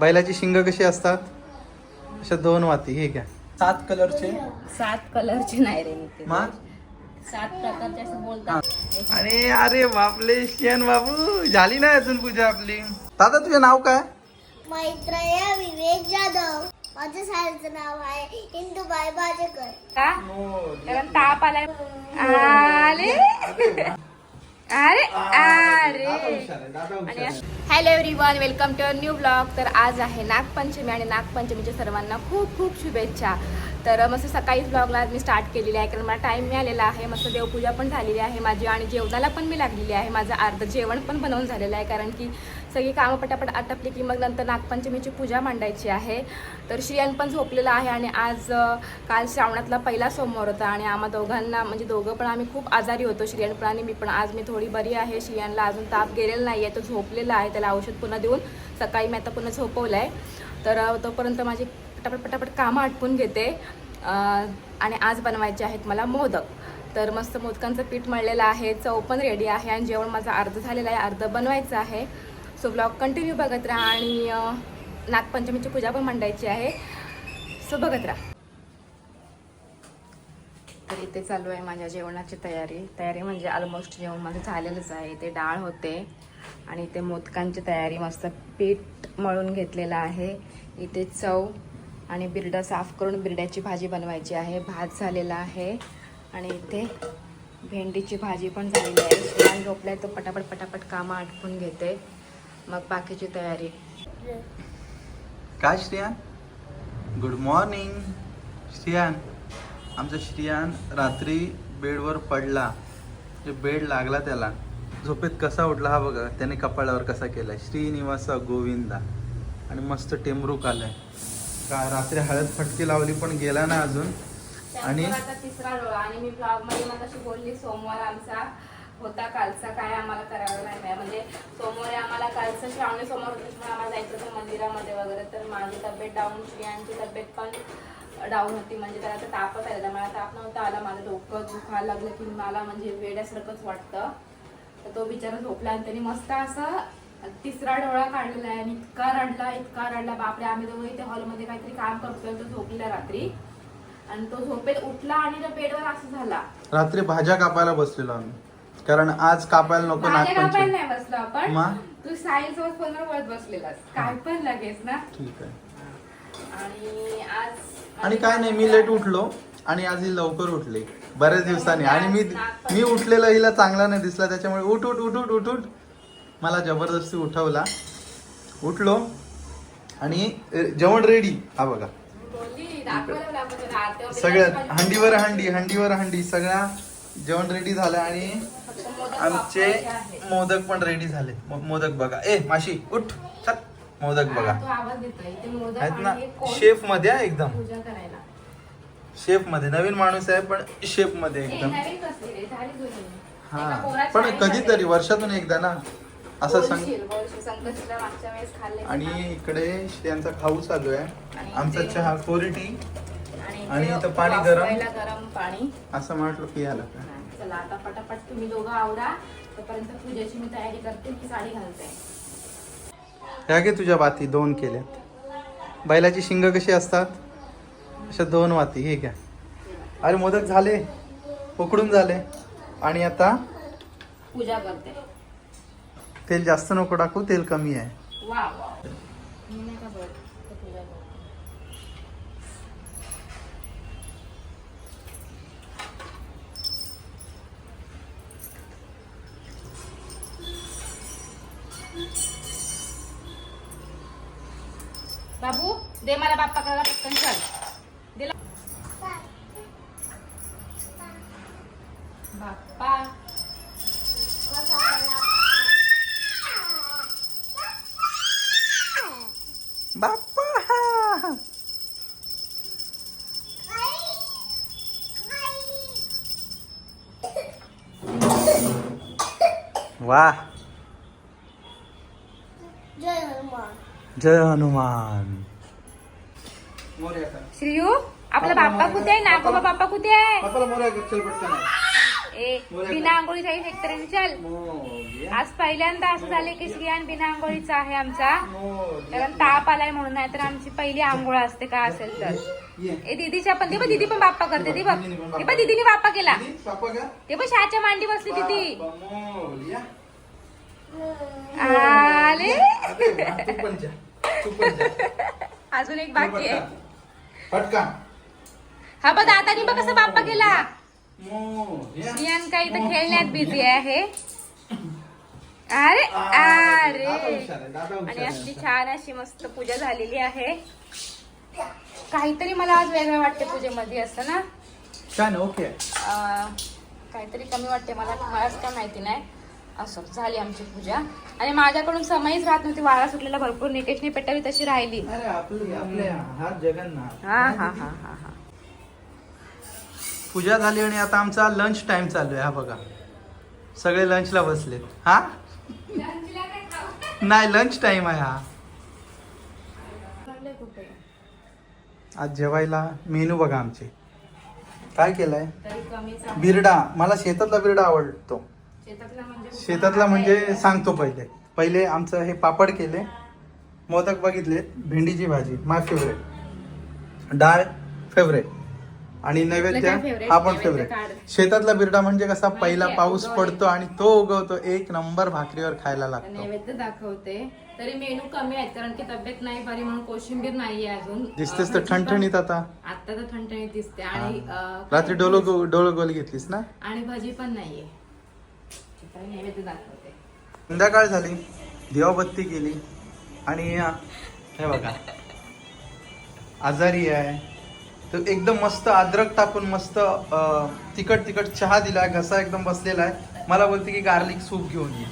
बैलाची शिंग कशी असतात? अशा दोन वाती हे घ्या. सात कलरचे? सात कलरचे नाही रे नितीन. मा? सात प्रकारचे असं बोलतात. अरे अरे बापले शियन बाबू. झाली नाही अजून पूजा आपली. दादा तुझे नाव काय? मैत्रेय विवेक जाधव. माझ्या शाळेचं नाव आहे इंदुबाई बाजेकर. का? कारण ताप आलाय. आले? अरे. अरे hello everyone welcome to new blog तर आज आहे नागपंचमी आणि नागपंचमीच्या सर्वांना खूप खूप शुभेच्छा. तर मस्त सकाळीच ब्लॉगला आज मी स्टार्ट केलेली आहे कारण मला टाईम मिळालेला आहे. मस्त देवपूजा पण झालेली आहे माझी आणि जेवणाला पण मी लागलेली आहे. माझं अर्ध जेवण पण बनवून झालेलं आहे कारण की सगळी कामं पटापट आटपली की मग नंतर नागपंचमीची पूजा मांडायची आहे. तर श्रियान पण झोपलेला आहे आणि आज काल श्रावणातला पहिला सोमवार होता आणि आम्हा दोघांना म्हणजे दोघं पण आम्ही खूप आजारी होतो. श्रियान पण आणि मी पण. आज मी थोडी बरी आहे. श्रियानला अजून ताप गेलेला नाही आहे तो झोपलेला आहे. त्याला औषध पुन्हा देऊन सकाळी मी आता पुन्हा झोपवलं आहे तर तोपर्यंत माझी पटापट पटापट कामं आटपून घेते. आणि आज बनवायचे आहेत मला मोदक. तर मस्त मोदकांचं पीठ मळलेलं आहे चव पण रेडी आहे आणि जेवण माझं अर्धं झालेलं आहे अर्धं बनवायचं आहे. सो ब्लॉग कंटिन्यू बघत राहा आणि नागपंचमीची पूजा पण मांडायची आहे. सो बघत राहा. तर इथे चालू आहे माझ्या जेवणाची तयारी. तयारी म्हणजे ऑलमोस्ट जेवण माझं झालेलंच आहे. इथे डाळ होते आणि इथे मोदकांची तयारी मस्त पीठ मळून घेतलेलं आहे. इथे चव आणि बिरडा साफ करून बिरड्याची भाजी बनवायची आहे. भात झालेला आहे. आणि इथे भेंडीची भाजी पण झालेली आहे. शिवान झोपलाय तो पटापट पटापट कामं आटपून घेते. मग बाकीची तयारी. काय श्रियान? Good morning Shriyan. आमचा श्रियान रात्री बेडवर पडला. जे बेड लागला त्याला. झोपेत कसा उठला हा बघा. त्याने कपाळावर कसा केला श्रीनिवासा गोविंदा. आणि मस्त टेमरूक आलाय. का? रात्री हळद फटकी लावली पण गेला ना अजून. आणि तिसरा डोळा. आणि मी ब्लॉगमध्ये मग अशी बोलली सोमवार आमचा होता कालचा. काय आम्हाला करायला नाही. म्हणजे सोमवारी आम्हाला कालचं श्रावणी सोमवार होतं आम्हाला जायचं होतं मंदिरामध्ये वगैरे. तर माझी तब्येत डाऊन श्रियांची तब्येत पण डाऊन होती. म्हणजे त्याला तर तापच आलेला मला ताप नव्हता आला. माझं डोकं दुखायला लागलं. की मला म्हणजे वेड्यासारखंच वाटतं. तर तो बिचारा झोपला आणि त्यांनी मस्त असं तिसरा डोळा काढलेला आहे आणि इतका रडला इतका रडला. बापरे आम्ही दोघं इथे हॉलमध्ये काहीतरी काम करतोय तो झोपलेला रात्री. आणि तो झोपेत उठला आणि त्या बेडवर असं झाला. रात्री भाज्या कापायला बसलेलो आम्ही. कारण आज कापायला नको माझ्या कापायला नागपंचमी नाही बसलो आपण. मग? तू सायन्स सोबत फोनवर बोलत बसलेलास. काय पण लगेच ना? ठीक आहे. आणि आज आणि काय नाही मी लेट उठलो आणि आज ही लवकर उठले. बऱ्याच दिवसांनी. आणि मी मी उठलेला हिला चांगला नाही दिसला. त्याच्यामुळे उठ उठ उठ उठ उठ उठ. मला जबरदस्ती उठवला. उठलो. आणि जेवण रेडी हा बघा. वगैरे. सगळ्यात. हंडीवर हंडी हंडीवर हंडी. सगळा जेवण रेडी झालं आणि आमचे. मोदक पण रेडी झाले. मोदक बघा. ए माशी उठ. चल मोदक बघा. आहेत ना शेफमध्ये एकदम. शेफमध्ये नवीन माणूस आहे पण शेफमध्ये एकदम. हा पण कधीतरी. वर्षातून एकदा ना. असं सांग आणि इकडे त्यांचा खाऊ चालू आहे. आमचा चहा कोरिटी आणि इथे पाणी गरम. पाणी. असं म्हटलं पियाला चला आता पटापट तुम्ही दोघं आवडा तोपर्यंत पूजेची मी तयारी करते की साडी घालते. ह्या घे तुझ्या वाती दोन केल्यात. बैलाची शिंग कशी असतात? अशा दोन वाती हे घ्या. अरे मोदक झाले. उकडून झाले. आणि आता? पूजा करते. तेल जास्त नको टाकू तेल कमी आहे वा वा मी नाही का बोलत, तर पूजा करते. बाबू दे मला बाप्पाकडे पटकन चल बाप्पा! वा! जय हनुमान. जय हनुमान! मोर्या श्रीयू आपला बाप्पा कुठे आहे? नागोबा बाप्पा कुठे आहे? ए बिना आंघोळीचा शेतकऱ्यांनी चल. मोरया, आज पहिल्यांदा असं झाले की श्रियान बिना आंघोळीचा आहे आमचा. कारण ताप आलाय म्हणून नाही तर आमची पहिली आंघोळ असते काय असेल तर. ये. ए दीदीच्या पण ते बघ दीदी पण बाप्पा करते ती बघ. ते पण दीदीने बाप्पा केला. का? ते पण शाच्या मांडी बसली दीदी. आले. पण पण अजून एक बाकी आहे. हा बघ दादानी बघ कसं बाप्पा केला. प्रियांका इथं खेळण्यात बिझी आहे. अरे अरे. आणि अशी. छान अशी मस्त पूजा झालेली आहे. काहीतरी मला आज वेगळं वाटते पूजेमध्ये असं ना? छान ओके. अं, काहीतरी कमी वाटते मला मलाच काय माहिती नाही. असं झाली आमची पूजा. आणि माझ्याकडून समयच राहत नव्हती वारा सुटलेला भरपूर निकेशने पेटावी तशी राहिली. अरे आपली आपल्या हा जगन्नाथ. हा हा हा हा हा. पूजा झाली आणि आता आमचा लंच टाइम चालू आहे हा बघा. सगळे लंचला बसले हा? नाही लंच टाइम आहे हा. आज जेवायला मेनू बघा आमचे. काय केलंय? आहे. बिरडा. मला शेतातला बिरडा आवडतो. शेतातला म्हणजे शेतातला म्हणजे सांगतो पहिले. पहिले आमचं हे पापड केले. मोदक बघितले. भेंडीची भाजी. माय फेवरेट डाळ फेवरेट आणि नैवेद्य? हा पण फेवरेट. शेतातला बिरडा म्हणजे कसा माहिती पहिला पाऊस. पडतो आणि तो उगवतो एक नंबर भाकरीवर खायला लागतो. नैवेद्य दाखवते. तरी मेनू कमी आहेत कारण की तब्येत नाही बरी म्हणून कोशिंबीर नाहीये अजून. दिसतेस तर पण- ठणठणीत आता. आता तर ठणठणीत दिसते. आणि रात्री डोलो डोलो गोल घेतलीस ना? आणि भाजी पण नाहीये. नैवेद्य दाखवते. संध्याकाळ झाली. दिवाबत्ती केली. आणि हे बघा. आजारी आहे. तर एकदम मस्त अद्रक टाकून मस्त तिखट तिखट चहा दिलाय घसा एकदम बसलेला आहे. मला बोलते की गार्लिक सूप घेऊन ये.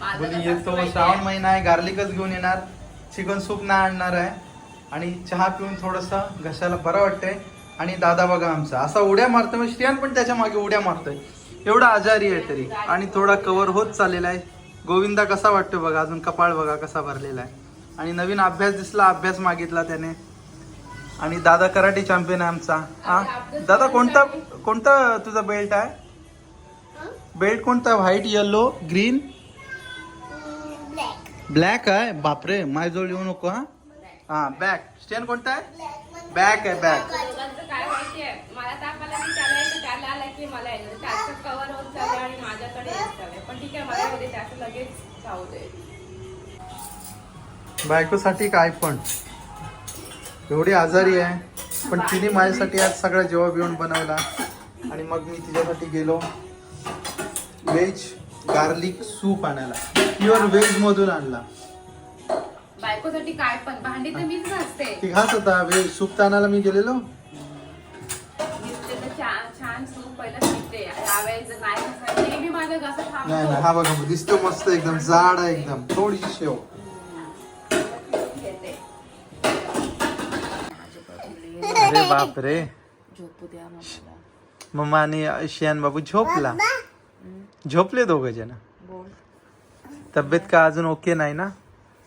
माझं बोली कसं येतो? श्रावण महिना आहे गार्लिकच घेऊन येणार. चिकन सूप नाही आणणार आहे. आणि चहा पिऊन थोडस घशाला बरं वाटतंय. आणि दादा बघा आमचा असा उड्या मारतोय मग श्रियान पण त्याच्यामागे उड्या मारतोय. एवढा आजारी आहे तरी. आणि थोडा कव्हर होत चाललेला आहे. गोविंदा कसा वाटतोय बघा अजून कपाळ बघा कसा भरलेला आहे. आणि नवीन अभ्यास दिसला अभ्यास मागितला त्याने. आणि दादा कराटे चॅम्पियन आहे आमचा. हा? दादा कोणता कोणता तुझा बेल्ट आहे? बेल्ट कोणता? White yellow green black black आहे? बापरे माझ्याजवळ येऊ नको हा? हा बॅक स्टेन कोणता आहे? बॅक आहे बॅक ठीक आहे दे. बायकोसाठी काय पण. एवढी आजारी आहे. पण तिने माझ्यासाठी आज सगळा जेव्हा बिवण बनवला. आणि मग मी तिच्यासाठी गेलो. व्हेज गार्लिक सूप आणायला. प्युअर व्हेज मधून आणला. बायकोसाठी काय पण भांडी तर मीच घासते. ती घास होता व्हेज सूप आणायला मी गेलेलो. दिसते तर छान छान सूप पहिलं शिकते यावेळेस नाही घासायचं माझं नाही हा बघा दिसतो मस्त एकदम जाड आहे एकदम थोडीशी शेव. अरे बापरे. झोपू द्या मला. मम्मा आणि शियान बाबू झोपला. झोपले दोघ जण. बोल. तब्येत का अजून ओके नाही ना?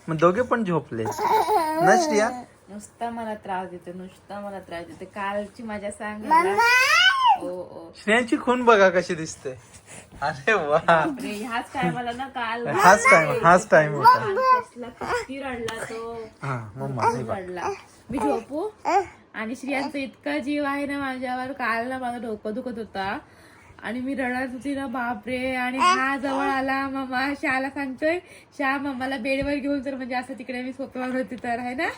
मग दोघे पण झोपले. ना श्रिया नुसता मला त्रास देतो नुसता मला त्रास देतो. कालची माझ्या सांग. ओ ओ श्रियांची खून बघा कशी दिसते. अरे वा. बापरे, ह्याच टायमाला ना काल हाच टाइम हाच टाइम होता काल कसला किती रडला तो. हा मम्मा हे. रडला. मी झोपू? आणि श्रियांचा इतका जीव आहे ना माझ्यावर काल ना माझं डोकं दुखत होता. आणि मी रडत होती ना बापरे. आणि हा जवळ आला मम्मा शाला सांगतोय शा मम्माला बेडवर घेऊन तर म्हणजे असं तिकडे मी सोप्यावर होती तर आहे ना?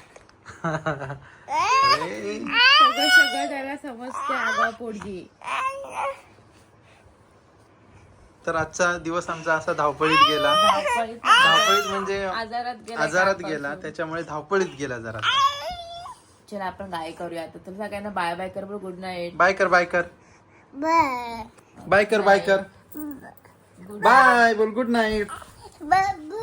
अरे, सगळं सगळं त्याला समजते आगा पोडगी तर आजचा दिवस आमचा असा धावपळीत गेला. धावपळीत म्हणजे आजारात गेला आजारात कालपासून. गेला. त्याच्यामुळे धावपळीत गेला जरा. चला आपण गाय करूया. आता तर सगळ्यांना बाय बाय कर गुड नाईट बाय कर बाय कर. बाय बाय कर. बाय कर बाय बोल गुड नाईट बाबू